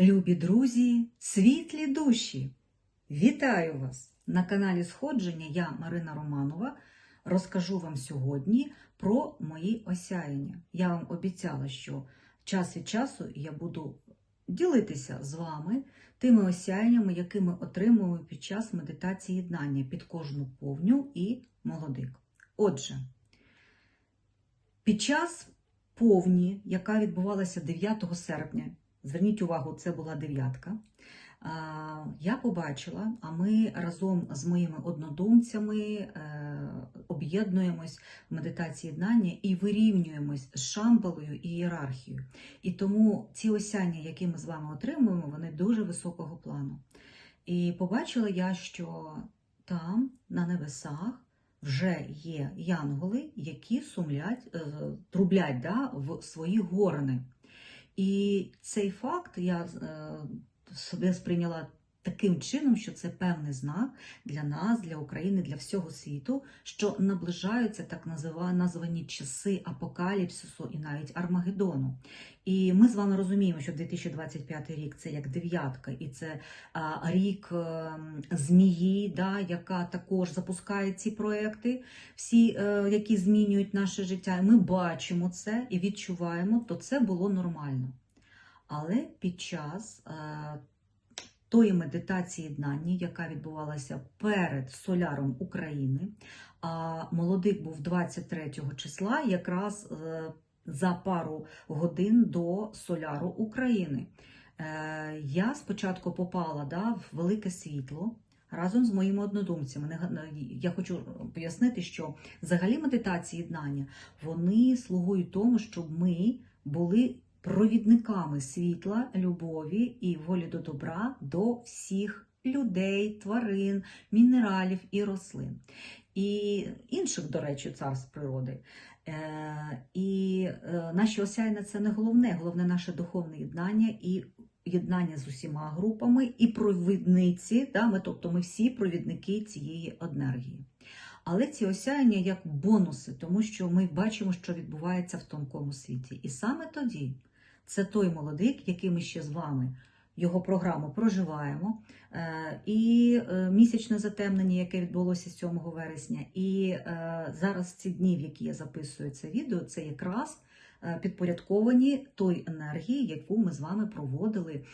Любі друзі, світлі душі! Вітаю вас! На каналі Сходження я Марина Романова розкажу вам сьогодні про мої осяяння. Я вам обіцяла, що час від часу я буду ділитися з вами тими осяяннями, які ми отримуємо під час медитації єднання під кожну повню і молодик. Отже, під час повні, яка відбувалася 9 серпня, зверніть увагу, це була дев'ятка. Я побачила, а ми разом з моїми однодумцями е, об'єднуємось в медитації єднання і вирівнюємось з шамбалою і ієрархією. І тому ці осяння, які ми з вами отримуємо, вони дуже високого плану. І побачила я, що там, на небесах, вже є янголи, які сумлять, е, трублять да, в свої горни. І цей факт я е, собі сприйняла таким чином, що це певний знак для нас, для України, для всього світу, що наближаються так названі часи апокаліпсису і навіть Армагеддону. І ми з вами розуміємо, що 2025 рік це як дев'ятка, і це а, рік е, змії, да, яка також запускає ці проекти, всі, е, які змінюють наше життя. І Ми бачимо це і відчуваємо, то це було нормально. Але під час е, тої медитації єднання, яка відбувалася перед соляром України, а молодик був 23 числа, якраз е, за пару годин до соляру України. Е, Я спочатку попала да, в велике світло. Разом з моїми однодумцями. Не Я хочу пояснити, що взагалі медитації єднання вони слугують тому, щоб ми були провідниками світла, любові і волі до добра до всіх людей, тварин, мінералів і рослин. І інших, до речі, царств природи. Е, І е, наші осяйна це не головне, головне наше духовне єднання і єднання з усіма групами, і провідниці, да, ми, тобто ми всі провідники цієї енергії. Але ці осяяння як бонуси, тому що ми бачимо, що відбувається в тонкому світі. І саме тоді це той молодик, який ми ще з вами його програму проживаємо. Е, І е, місячне затемнення, яке відбулося 7 вересня, і е, зараз ці дні, в які я записую це відео, це якраз підпорядковані той енергії, яку ми з вами проводили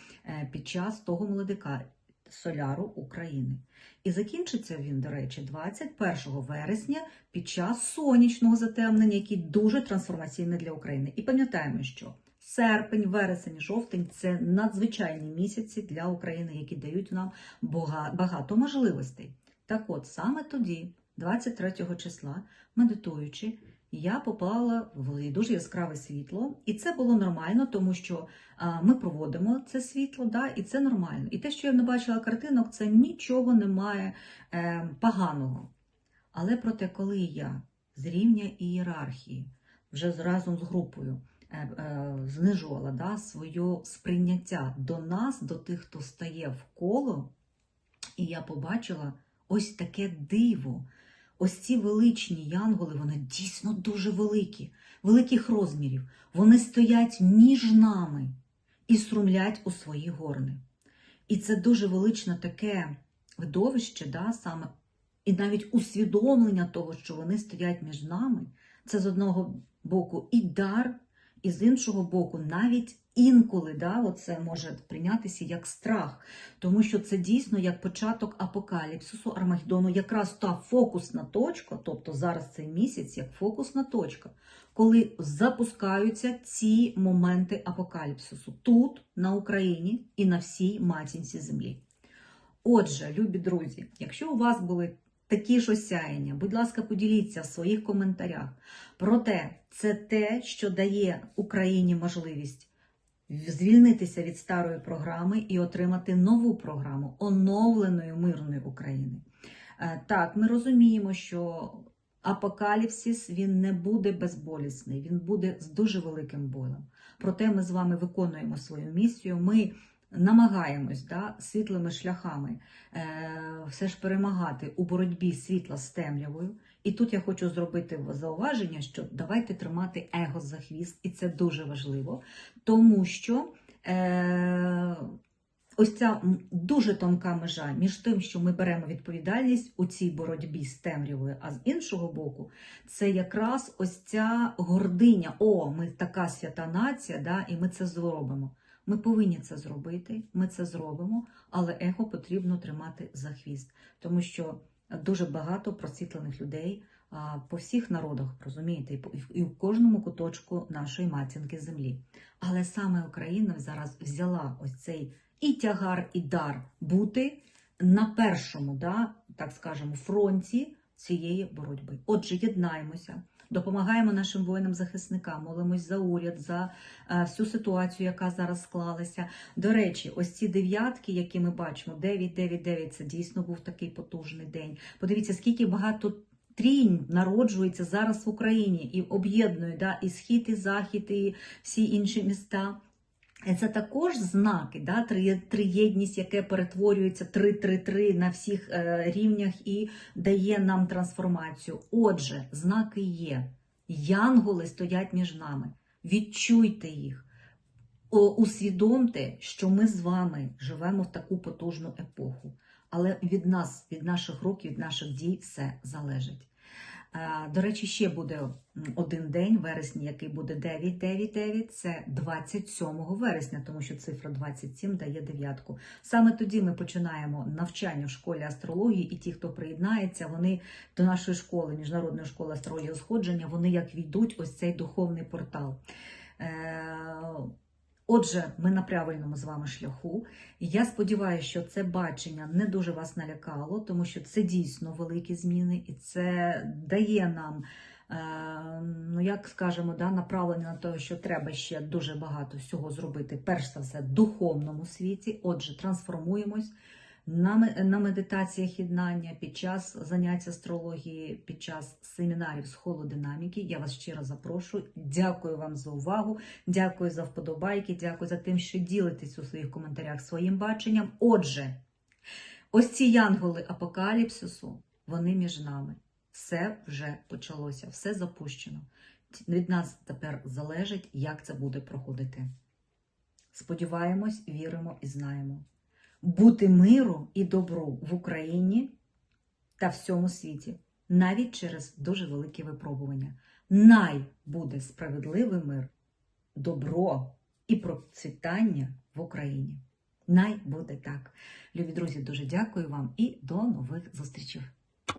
під час того молодика соляру України. І закінчиться він, до речі, 21 вересня під час сонячного затемнення, який дуже трансформаційний для України. І пам'ятаємо, що серпень, вересень, жовтень це надзвичайні місяці для України, які дають нам багато можливостей. Так от, саме тоді, 23 числа, медитуючи, я попала в дуже яскраве світло, і це було нормально, тому що ми проводимо це світло, да, і це нормально. І те, що я не бачила картинок, це нічого немає е, поганого. Але проте, коли я з рівня ієрархії, вже разом з групою, е, е, знижувала да, своє сприйняття до нас, до тих, хто стає в коло, і я побачила ось таке диво. Ось ці величні янголи, вони дійсно дуже великі, великих розмірів. Вони стоять між нами і струмлять у свої горни. І це дуже величне таке видовище, да, саме, і навіть усвідомлення того, що вони стоять між нами, це з одного боку і дар, і з іншого боку, навіть інколи да, оце може прийнятися як страх, тому що це дійсно як початок апокаліпсису Армагеддону, якраз та фокусна точка, тобто зараз цей місяць як фокусна точка, коли запускаються ці моменти апокаліпсису тут, на Україні і на всій матінці землі. Отже, любі друзі, якщо у вас були такі ж осяяння, будь ласка, поділіться в своїх коментарях. Проте це те, що дає Україні можливість звільнитися від старої програми і отримати нову програму оновленої мирної України. Е, Так, ми розуміємо, що апокаліпсис він не буде безболісний, він буде з дуже великим болем. Проте ми з вами виконуємо свою місію. Ми намагаємось да, світлими шляхами е, все ж перемагати у боротьбі світла з темрявою. І тут я хочу зробити зауваження, що давайте тримати его за хвіст, і це дуже важливо, тому що Е, ось ця дуже тонка межа між тим, що ми беремо відповідальність у цій боротьбі з темрявою, а з іншого боку, це якраз ось ця гординя. О, ми така свята нація, да, і ми це зробимо. Ми повинні це зробити, ми це зробимо, але ехо потрібно тримати за хвіст, тому що дуже багато просвітлених людей по всіх народах, розумієте, і в кожному куточку нашої матінки землі. Але саме Україна зараз взяла ось цей і тягар, і дар бути на першому, да, так скажемо, фронті цієї боротьби. Отже, єднаємося, допомагаємо нашим воїнам-захисникам, молимось за уряд, за е, всю ситуацію, яка зараз склалася. До речі, ось ці дев'ятки, які ми бачимо, 9, 9, 9, це дійсно був такий потужний день. Подивіться, скільки багато. Трінь народжується зараз в Україні і об'єднує да, і схід, і захід, і всі інші міста. І Це також знаки, да, три- триєдність, яке перетворюється 3-3-3 на всіх е, рівнях і дає нам трансформацію. Отже, знаки є. Янголи стоять між нами. Відчуйте їх. Усвідомте, що ми з вами живемо в таку потужну епоху. Але від нас, від наших рук, від наших дій все залежить. Е, До речі, ще буде один день вересні, який буде 9-9-9, це 27 вересня, тому що цифра 27 дає дев'ятку. Саме тоді ми починаємо навчання в школі астрології, і ті, хто приєднається, вони до нашої школи, Міжнародної школи астрології сходження, вони як війдуть ось цей духовний портал. Отже, ми на правильному з вами шляху. Я сподіваюся, що це бачення не дуже вас налякало, тому що це дійсно великі зміни, і це дає нам, е, ну як скажемо, да, направлення на те, що треба ще дуже багато всього зробити, перш за все, в духовному світі. Отже, трансформуємось на медитаціях єднання, під час занять астрології, під час семінарів з холодинаміки. Я вас щиро запрошую. Дякую вам за увагу. Дякую за вподобайки, дякую за тим, що ділитесь у своїх коментарях своїм баченням. Отже, ось ці янголи апокаліпсису, вони між нами. Все вже почалося, все запущено. Від нас тепер залежить, як це буде проходити. Сподіваємось, віримо і знаємо. Бути миру і добру в Україні та всьому світі, навіть через дуже великі випробування. Най буде справедливий мир, добро і процвітання в Україні. Най буде так. Любі друзі, дуже дякую вам і до нових зустрічей.